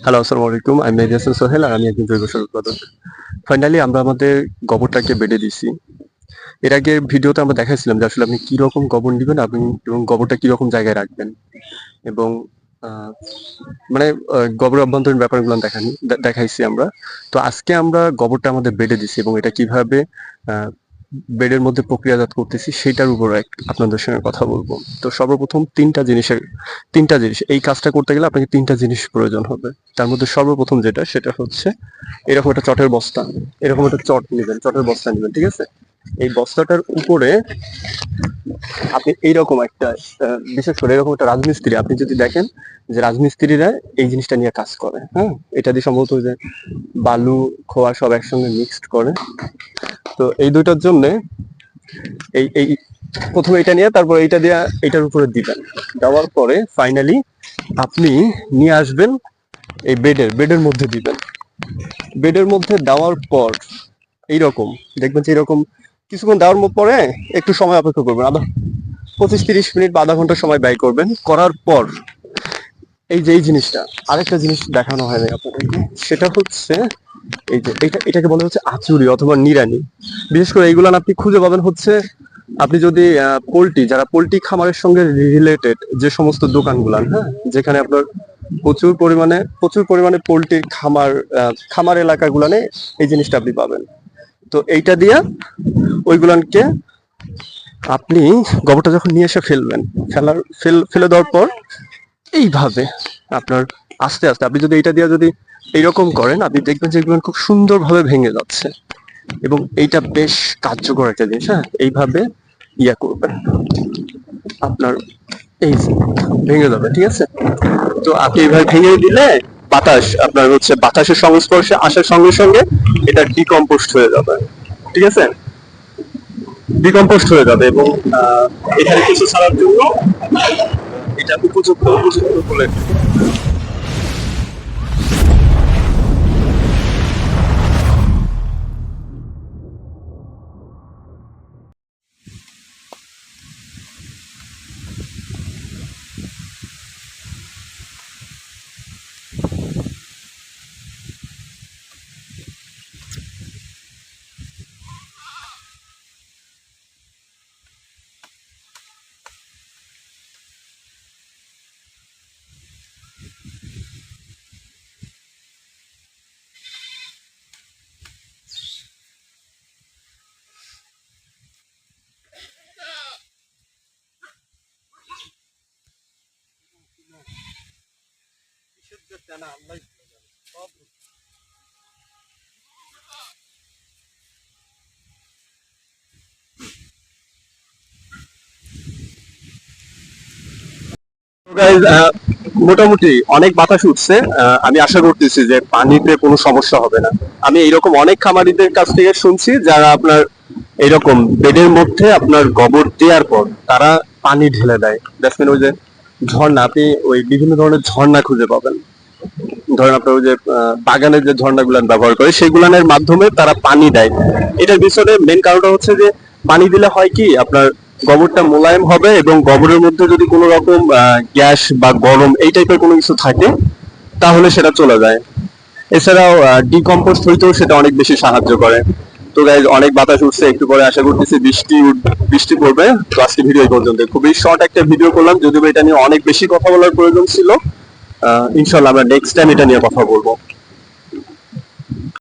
Hello আসসালামু আলাইকুম আমি মেহেদি সোহেল আর আমি একজন জৈব সার উৎপাদক ফাইনালি আমরা আমাদের গোবরটাকে বেডে দিছি এর আগে ভিডিওতে আমরা দেখাইছিলাম যে আসলে আপনি কি রকম গোবর নেবেন আপনি এবং গোবরটা কি রকম জায়গায় রাখবেন। এবং মানে আহ, গোবরের অভ্যন্তরীণ ব্যাপারগুলো দেখানি দেখাইছি আমরা। তো আজকে আমরা গোবরটা আমাদের বেডে দিছি এবং এটা কীভাবে বেডের মধ্যে প্রক্রিয়াজাত করতেছি সেটার উপর আপনাদের সঙ্গে কথা বলব। তো সর্বপ্রথম তিনটা জিনিসের, তিনটা জিনিস, এই কাজটা করতে গেলে আপনাকে তিনটা জিনিস প্রয়োজন হবে। তার মধ্যে সর্বপ্রথম যেটা, সেটা হচ্ছে এরকম একটা চটের বস্তা, এরকম একটা চট নেবেন, চটের বস্তা নেবেন, ঠিক আছে? এই বস্তাটার উপরে আপনি এইরকম একটা বিশেষ করে এরকম একটা রাজমিস্ত্রি, আপনি যদি দেখেন যে রাজমিস্ত্রিরা এই জিনিসটা নিয়ে কাজ করে হ্যাঁ? এটা দিয়ে সম্ভবত যে বালু, খোয়া সব একসঙ্গে মিক্সড করে। তো এই দুইটার জন্য এই এই প্রথমে এটা নিয়ে, তারপর এইটা দিয়ে এটার উপরে দিবেন। দেওয়ার পরে ফাইনালি আপনি নিয়ে আসবেন এই বেডের বেডের মধ্যে দিবেন। বেডের মধ্যে দেওয়ার পর এইরকম, দেখবেন যে এরকম কিছুক্ষণ দেওয়ার পরে একটু সময় অপেক্ষা করবেন, আধা, পঁচিশ তিরিশ মিনিট বা আধা ঘণ্টা সময় ব্যয় করবেন। করার পর এই যে, এই জিনিসটা, আরেকটা জিনিস দেখানো হয় না আপনাদেরকে, সেটা হচ্ছে এই যে এটা এটাকে বলা হচ্ছে আচুরি অথবা নিরানি বিশেষ করে এইগুলান আপনি খুঁজে পাবেন হচ্ছে, আপনি যদি পোলট্রি, যারা পোলট্রি খামারের সঙ্গে রিলেটেড যে সমস্ত দোকানগুলান হ্যাঁ? যেখানে আপনার প্রচুর পরিমাণে প্রচুর পরিমাণে পোলট্রির খামার খামার এলাকাগুলানে এই জিনিসটা আপনি পাবেন। তো এইটা দিয়া ওইগুলানকে আপনি গোবরটা যখন নিয়ে এসে ফেলবেন, ফেলার, ফেল, ফেলে দেওয়ার পর এইভাবে আপনার আস্তে আস্তে। আপনি যদি এটা দিয়ে যদি এইরকম করেন, আপনি দেখবেন যে এগুলো খুব সুন্দরভাবে ভেঙে যাচ্ছে। এবং এইটা বেশ কার্যকর একটা জিনিস হ্যাঁ? এইভাবে ইয়া করবেন। আপনার এই ভেঙে যাবে, ঠিক আছে? তো আপনি এইভাবে ভেঙে দিলে বাতাস, আপনার হচ্ছে বাতাসের সংস্পর্শে আসার সঙ্গে সঙ্গে এটা ডিকম্পোস্ট হয়ে যাবে, ঠিক আছে? ডিকম্পোস্ট হয়ে যাবে এবং এখানে কিছু ছাড়ার জন্য এটা উপযুক্ত উপযুক্ত বলে মোটামুটি অনেক বাতাস উঠছে। আমি আশা করতেছি যে পানিতে কোনো সমস্যা হবে না। আমি এইরকম অনেক খামারিদের কাছ থেকে শুনছি যারা আপনার এইরকম বেডের মধ্যে আপনার গোবর দেওয়ার পর তারা পানি ঢেলে দেয়। দেখবেন ওই যে ঝর্ণা, আপনি ওই বিভিন্ন ধরনের ঝর্ণা খুঁজে পাবেন। ধরেন আপনার যে বাগানের যে ঝর্ণাগুলো ব্যবহার করে, সেগুলানের মাধ্যমে তারা পানি দেয়। এটার পিছনে মেন কারণটা হচ্ছে যে, পানি দিলে হয় কি, আপনার গোবরটা মোলায়েম হবে এবং গোবরের মধ্যে যদি কোনো রকম গ্যাস বা গরম এই টাইপের কোনো কিছু থাকে, তাহলে সেটা চলে যায়। এছাড়াও ডিকম্পোস্ট হইতেও সেটা অনেক বেশি সাহায্য করে। তো গাইজ অনেক বাতাস উঠছে, একটু পরে আশা করতেছি বৃষ্টি বৃষ্টি পড়বে। তো আজকে ভিডিও এই পর্যন্ত খুবই শর্ট একটা ভিডিও করলাম, যদিও এটা নিয়ে অনেক বেশি কথা বলার প্রয়োজন ছিল। ইনশাল্লাহ আমরা নেক্সট টাইম এটা নিয়ে কথা বলব।